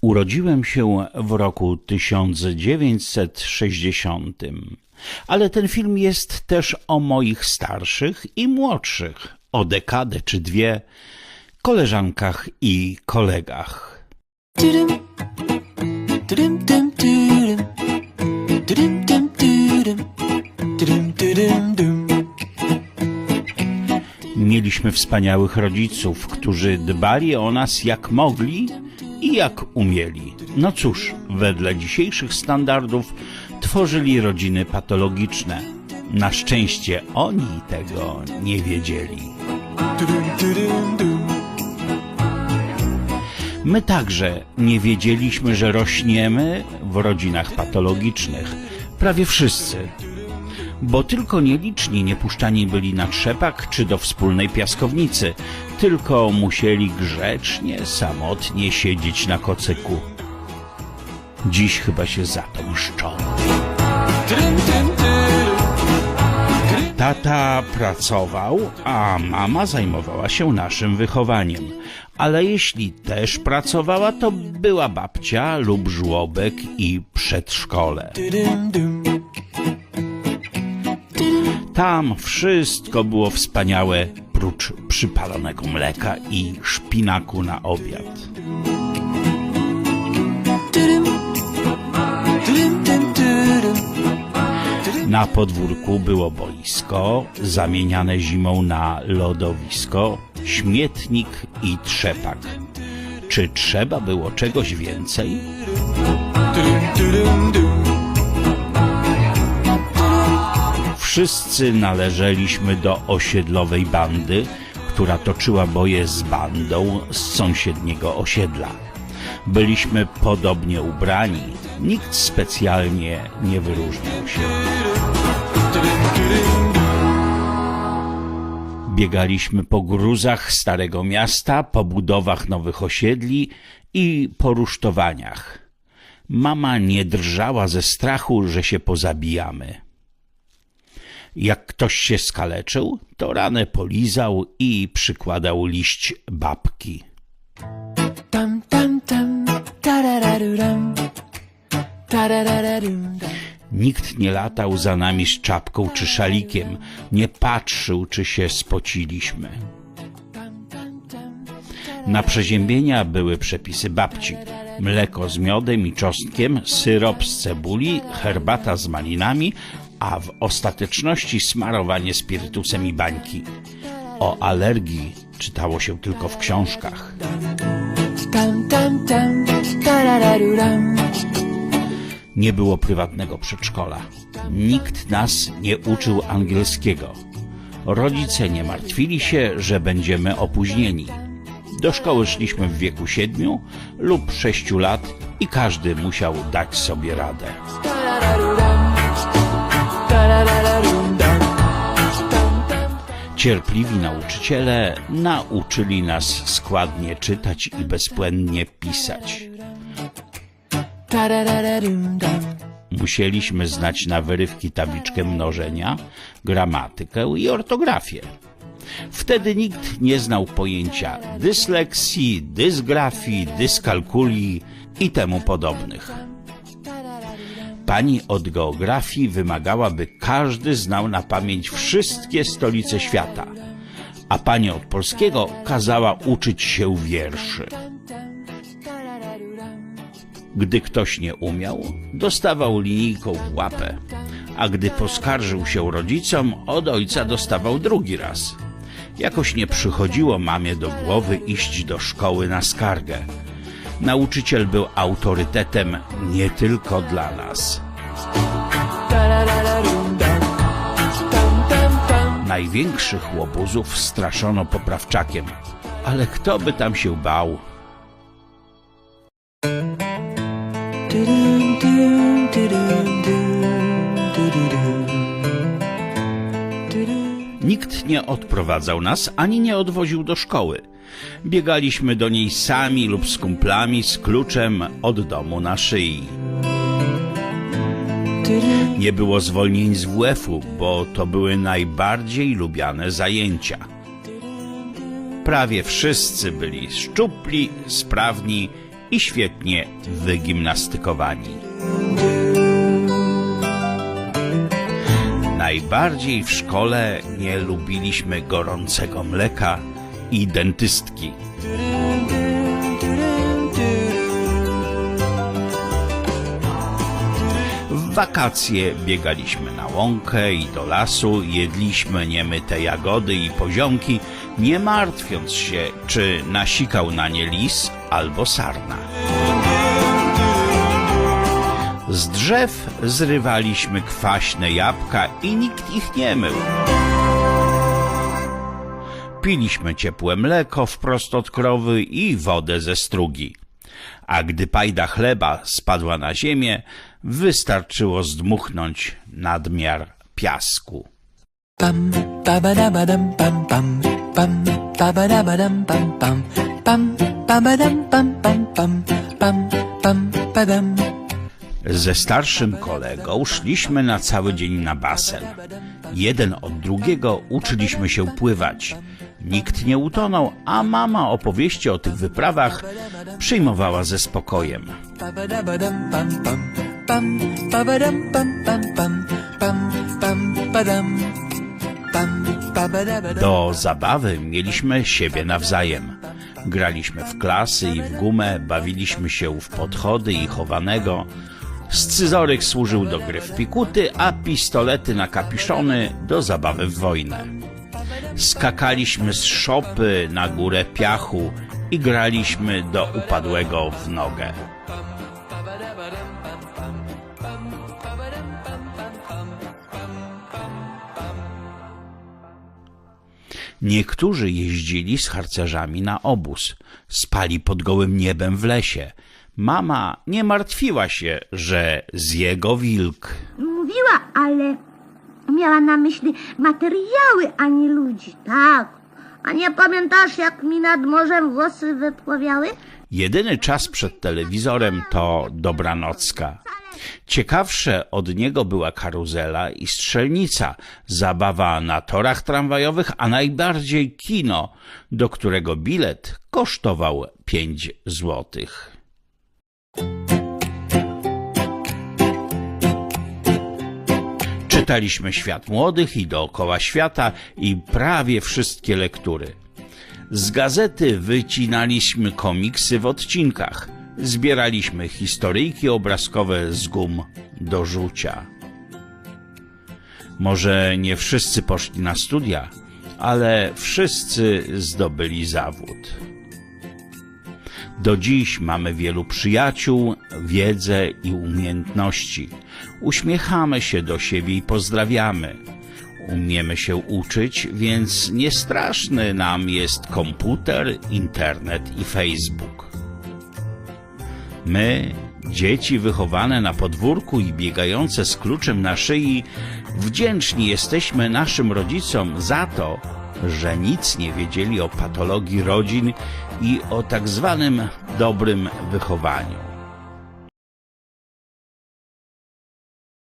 Urodziłem się w roku 1960, ale ten film jest też o moich starszych i młodszych, o dekadę czy dwie, koleżankach i kolegach. Mieliśmy wspaniałych rodziców, którzy dbali o nas jak mogli jak umieli. No cóż, wedle dzisiejszych standardów tworzyli rodziny patologiczne. Na szczęście oni tego nie wiedzieli. My także nie wiedzieliśmy, że rośniemy w rodzinach patologicznych. Prawie wszyscy. Bo tylko nieliczni nie puszczani byli na trzepak czy do wspólnej piaskownicy, tylko musieli grzecznie, samotnie siedzieć na kocyku. Dziś chyba się za to mszczą. Tata pracował, a mama zajmowała się naszym wychowaniem. Ale jeśli też pracowała, to była babcia lub żłobek i przedszkole. Tam wszystko było wspaniałe, prócz przypalonego mleka i szpinaku na obiad. Na podwórku było boisko, zamieniane zimą na lodowisko, śmietnik i trzepak. Czy trzeba było czegoś więcej? Wszyscy należeliśmy do osiedlowej bandy, która toczyła boje z bandą z sąsiedniego osiedla. Byliśmy podobnie ubrani, nikt specjalnie nie wyróżniał się. Biegaliśmy po gruzach Starego Miasta, po budowach nowych osiedli i po rusztowaniach. Mama nie drżała ze strachu, że się pozabijamy. Jak ktoś się skaleczył, to ranę polizał i przykładał liść babki. Tam, tam, tam. Tarararuram. Tarararum, dam. Nikt nie latał za nami z czapką czy szalikiem, nie patrzył, czy się spociliśmy. Na przeziębienia były przepisy babci. Mleko z miodem i czosnkiem, syrop z cebuli, herbata z malinami, a w ostateczności smarowanie spirytusem i bańki. O alergii czytało się tylko w książkach. Nie było prywatnego przedszkola. Nikt nas nie uczył angielskiego. Rodzice nie martwili się, że będziemy opóźnieni. Do szkoły szliśmy w wieku siedmiu lub sześciu lat i każdy musiał dać sobie radę. Cierpliwi nauczyciele nauczyli nas składnie czytać i bezbłędnie pisać. Musieliśmy znać na wyrywki tabliczkę mnożenia, gramatykę i ortografię. Wtedy nikt nie znał pojęcia dysleksji, dysgrafii, dyskalkulii i temu podobnych. Pani od geografii wymagała, by każdy znał na pamięć wszystkie stolice świata, a pani od polskiego kazała uczyć się wierszy. Gdy ktoś nie umiał, dostawał linijką w łapę, a gdy poskarżył się rodzicom, od ojca dostawał drugi raz. Jakoś nie przychodziło mamie do głowy iść do szkoły na skargę. Nauczyciel był autorytetem nie tylko dla nas. Największych łobuzów straszono poprawczakiem, ale kto by tam się bał? Nikt nie odprowadzał nas ani nie odwoził do szkoły. Biegaliśmy do niej sami lub z kumplami z kluczem od domu na szyi. Nie było zwolnień z WF-u, bo to były najbardziej lubiane zajęcia. Prawie wszyscy byli szczupli, sprawni i świetnie wygimnastykowani. Najbardziej w szkole nie lubiliśmy gorącego mleka i dentystki. W wakacje biegaliśmy na łąkę i do lasu, jedliśmy niemyte jagody i poziomki, nie martwiąc się, czy nasikał na nie lis albo sarna. Z drzew zrywaliśmy kwaśne jabłka i nikt ich nie mył. Piliśmy ciepłe mleko wprost od krowy i wodę ze strugi. A gdy pajda chleba spadła na ziemię, wystarczyło zdmuchnąć nadmiar piasku. Pam, babadabadam, pam, pam, pam, babadabadam, pam, pam, pam, babadam, pam, pam, pam, pam, pam, padam. Ze starszym kolegą szliśmy na cały dzień na basen. Jeden od drugiego uczyliśmy się pływać. Nikt nie utonął, a mama opowieści o tych wyprawach przyjmowała ze spokojem. Do zabawy mieliśmy siebie nawzajem. Graliśmy w klasy i w gumę, bawiliśmy się w podchody i chowanego. Scyzoryk służył do gry w pikuty, a pistolety na kapiszony do zabawy w wojnę. Skakaliśmy z szopy na górę piachu i graliśmy do upadłego w nogę. Niektórzy jeździli z harcerzami na obóz, spali pod gołym niebem w lesie. Mama nie martwiła się, że zje go wilk. Mówiła, ale miała na myśli materiały, a nie ludzi. Tak. A nie pamiętasz, jak mi nad morzem włosy wypławiały? Jedyny czas przed telewizorem to dobranocka. Ciekawsze od niego była karuzela i strzelnica, zabawa na torach tramwajowych, a najbardziej kino, do którego bilet kosztował 5 złotych. Czytaliśmy Świat Młodych i Dookoła Świata i prawie wszystkie lektury. Z gazety wycinaliśmy komiksy w odcinkach. Zbieraliśmy historyjki obrazkowe z gum do rzucia. Może nie wszyscy poszli na studia, ale wszyscy zdobyli zawód. Do dziś mamy wielu przyjaciół, wiedzę i umiejętności. Uśmiechamy się do siebie i pozdrawiamy. Umiemy się uczyć, więc niestraszny nam jest komputer, internet i Facebook. My, dzieci wychowane na podwórku i biegające z kluczem na szyi, wdzięczni jesteśmy naszym rodzicom za to, że nic nie wiedzieli o patologii rodzin i o tak zwanym dobrym wychowaniu.